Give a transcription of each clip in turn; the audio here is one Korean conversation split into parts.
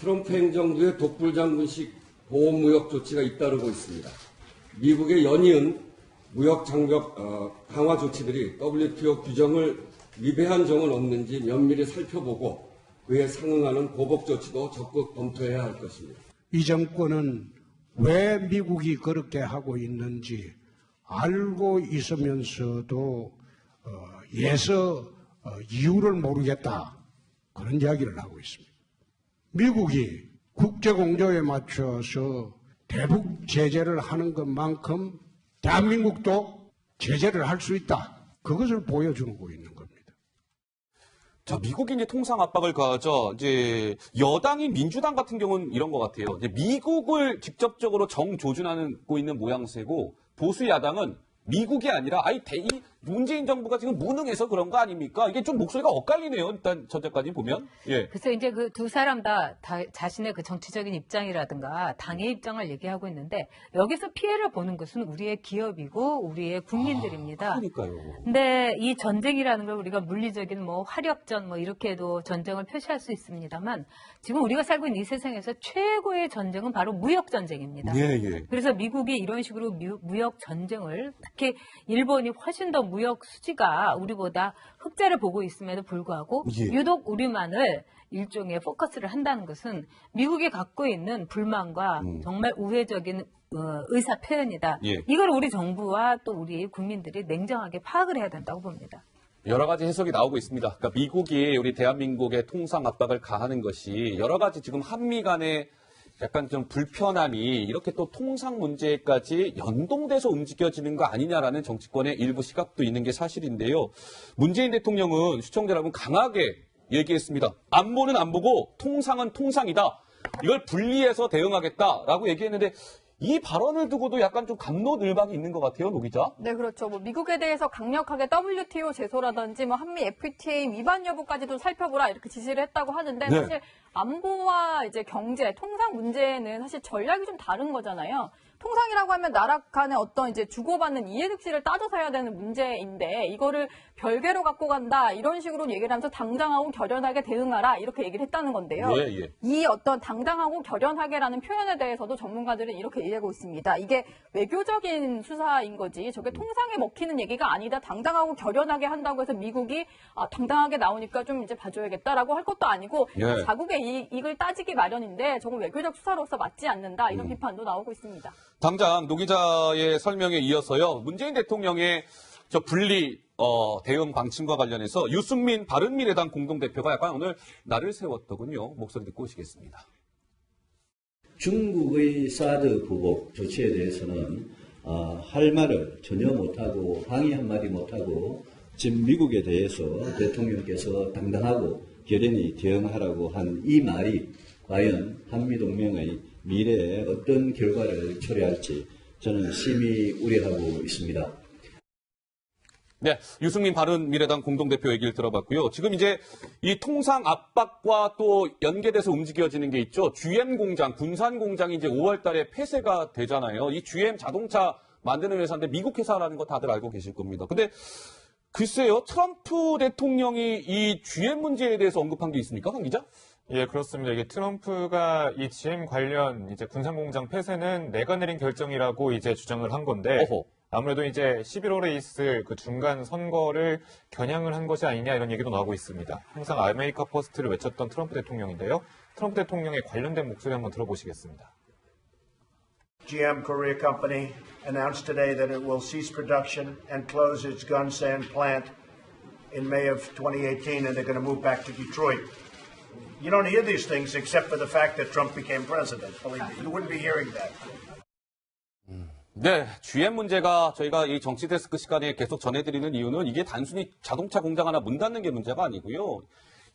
트럼프 행정부의 독불장군식 보호무역 조치가 잇따르고 있습니다. 미국의 연이은 무역 장벽 어, 강화 조치들이 WTO 규정을 위배한 점은 없는지 면밀히 살펴보고 그에 상응하는 보복 조치도 적극 검토해야 할 것입니다. 이 정권은 왜 미국이 그렇게 하고 있는지 알고 있으면서도 어, 예서 어, 이유를 모르겠다 그런 이야기를 하고 있습니다. 미국이 국제공조에 맞춰서 대북 제재를 하는 것만큼 대한민국도 제재를 할 수 있다. 그것을 보여주고 있는 겁니다. 자, 미국이 이제 통상 압박을 가하죠. 이제 여당인 민주당 같은 경우는 이런 것 같아요. 이제 미국을 직접적으로 정조준하고 있는 모양새고 보수 야당은 미국이 아니라 아이 대, 이 문재인 정부가 지금 무능해서 그런 거 아닙니까? 이게 좀 목소리가 엇갈리네요. 일단 전제까지 보면. 예. 그래서 이제 그 두 사람 다, 다 자신의 그 정치적인 입장이라든가 당의 입장을 얘기하고 있는데 여기서 피해를 보는 것은 우리의 기업이고 우리의 국민들입니다. 그러니까요. 근데 이 전쟁이라는 걸 우리가 물리적인 뭐 화력전 뭐 이렇게도 전쟁을 표시할 수 있습니다만 지금 우리가 살고 있는 이 세상에서 최고의 전쟁은 바로 무역 전쟁입니다. 예, 예. 그래서 미국이 이런 식으로 무- 무역 전쟁을 특히 일본이 훨씬 더 무역 수지가 우리보다 흑자를 보고 있음에도 불구하고 예. 유독 우리만을 일종의 포커스를 한다는 것은 미국이 갖고 있는 불만과 음. 정말 우회적인 어, 의사 표현이다. 예. 이걸 우리 정부와 또 우리 국민들이 냉정하게 파악을 해야 된다고 봅니다. 여러 가지 해석이 나오고 있습니다. 그러니까 미국이 우리 대한민국의 통상 압박을 가하는 것이 여러 가지 지금 한미 간의 약간 좀 불편함이 이렇게 또 통상 문제까지 연동돼서 움직여지는 거 아니냐라는 정치권의 일부 시각도 있는 게 사실인데요. 문재인 대통령은 시청자 여러분 강하게 얘기했습니다. 안보는 안 보고 통상은 통상이다. 이걸 분리해서 대응하겠다라고 얘기했는데 이 발언을 두고도 약간 좀 감로늘박이 있는 것 같아요, 노 기자. 네, 그렇죠. 뭐 미국에 대해서 강력하게 WTO 제소라든지 뭐 한미 FTA 위반 여부까지도 살펴보라 이렇게 지시를 했다고 하는데 네. 사실 안보와 이제 경제, 통상 문제는 사실 전략이 좀 다른 거잖아요. 통상이라고 하면 나라 간의 어떤 이제 주고받는 이해득실을 따져서 해야 되는 문제인데 이거를 별개로 갖고 간다 이런 식으로 얘기를 하면서 당당하고 결연하게 대응하라 이렇게 얘기를 했다는 건데요. 예, 예. 이 어떤 당당하고 결연하게라는 표현에 대해서도 전문가들은 이렇게 얘기하고 있습니다. 이게 외교적인 수사인 거지 저게 통상에 먹히는 얘기가 아니다. 당당하고 결연하게 한다고 해서 미국이 아, 당당하게 나오니까 좀 이제 봐줘야겠다라고 할 것도 아니고 예. 자국의 이익을 따지기 마련인데 저건 외교적 수사로서 맞지 않는다 음. 이런 비판도 나오고 있습니다. 당장 노 기자의 설명에 이어서요. 문재인 대통령의 저 분리 어, 대응 방침과 관련해서 유승민 바른미래당 공동대표가 약간 오늘 날을 세웠더군요. 목소리 듣고 오시겠습니다. 중국의 사드 보복 조치에 대해서는 어, 할 말을 전혀 못하고 항의 한마디 못하고 지금 미국에 대해서 대통령께서 당당하고 결연히 대응하라고 한 이 말이 과연 한미동맹의 미래에 어떤 결과를 초래할지 저는 심히 우려하고 있습니다. 네, 유승민 바른미래당 공동대표 얘기를 들어봤고요. 지금 이제 이 통상 압박과 또 연계돼서 움직여지는 게 있죠. GM 공장, 군산 공장이 이제 5월 달에 폐쇄가 되잖아요. 이 GM 자동차 만드는 회사인데 미국 회사라는 거 다들 알고 계실 겁니다. 근데 글쎄요, 트럼프 대통령이 이 GM 문제에 대해서 언급한 게 있습니까, 강 기자? 예, 그렇습니다. 이게 트럼프가 이 GM 관련 이제 군산공장 폐쇄는 내가 내린 결정이라고 이제 주장을 한 건데 어허. 아무래도 이제 11월에 있을 그 중간 선거를 겨냥을 한 것이 아니냐 이런 얘기도 나오고 있습니다. 항상 아메리카 퍼스트를 외쳤던 트럼프 대통령인데요. 트럼프 대통령의 관련된 목소리 한번 들어보시겠습니다. GM Korea Company announced today that it will cease production and close its Gunsan plant in May of 2018, and they're going to move back to Detroit. You don't hear these things except for the fact that Trump became president. Believe me, you wouldn't be hearing that. 네, GM 문제가 저희가 이 정치 데스크 시간에 계속 전해드리는 이유는 이게 단순히 자동차 공장 하나 문 닫는 게 문제가 아니고요.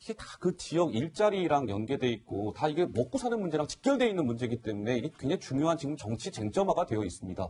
이게 다 그 지역 일자리랑 연계돼 있고 다 이게 먹고 사는 문제랑 직결돼 있는 문제이기 때문에 이게 굉장히 중요한 지금 정치 쟁점화가 되어 있습니다.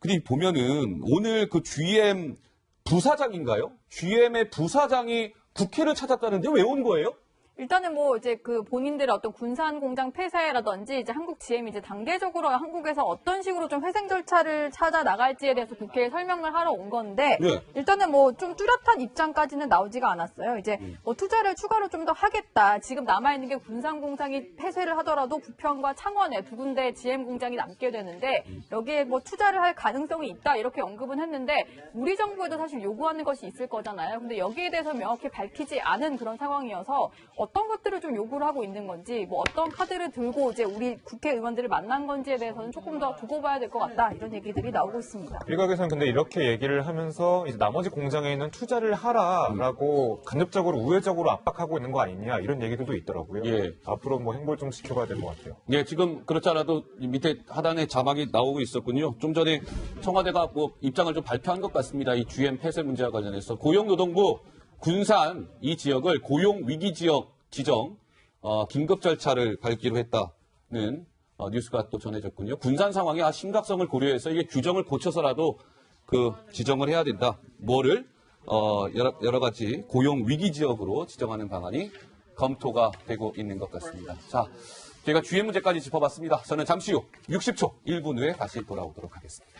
근데 보면은 오늘 그 GM 부사장인가요? GM의 부사장이 국회를 찾았다는데 왜 온 거예요? 일단은 뭐 이제 그 본인들의 어떤 군산 공장 폐쇄라든지 이제 한국 GM이 이제 단계적으로 한국에서 어떤 식으로 좀 회생 절차를 찾아 나갈지에 대해서 국회에 설명을 하러 온 건데 네. 일단은 뭐 좀 뚜렷한 입장까지는 나오지가 않았어요. 이제 뭐 투자를 추가로 좀 더 하겠다. 지금 남아 있는 게 군산 공장이 폐쇄를 하더라도 부평과 창원에 두 군데 GM 공장이 남게 되는데 여기에 뭐 투자를 할 가능성이 있다 이렇게 언급은 했는데 우리 정부에도 사실 요구하는 것이 있을 거잖아요. 근데 여기에 대해서 명확히 밝히지 않은 그런 상황이어서 어떤 것들을 좀 요구를 하고 있는 건지 뭐 어떤 카드를 들고 이제 우리 국회의원들을 만난 건지에 대해서는 조금 더 두고 봐야 될 것 같다 이런 얘기들이 나오고 있습니다. 일각에서는 근데 이렇게 얘기를 하면서 이제 나머지 공장에는 투자를 하라라고 간접적으로 우회적으로 압박하고 있는 거 아니냐 이런 얘기들도 있더라고요. 예. 앞으로 뭐 행보를 좀 지켜봐야 될 것 같아요. 예, 지금 그렇지 않아도 이 밑에 하단에 자막이 나오고 있었군요. 좀 전에 청와대가 뭐 입장을 좀 발표한 것 같습니다. 이 GM 폐쇄 문제와 관련해서 고용노동부 군산 이 지역을 고용 위기 지역 지정 어, 긴급 절차를 밟기로 했다는 어, 뉴스가 또 전해졌군요. 군산 상황의 아, 심각성을 고려해서 이게 규정을 고쳐서라도 그 지정을 해야 된다. 뭐를 어, 여러, 여러 가지 고용 위기 지역으로 지정하는 방안이 검토가 되고 있는 것 같습니다. 자, 저희가 주의 문제까지 짚어봤습니다. 저는 잠시 후 60초 1분 후에 다시 돌아오도록 하겠습니다.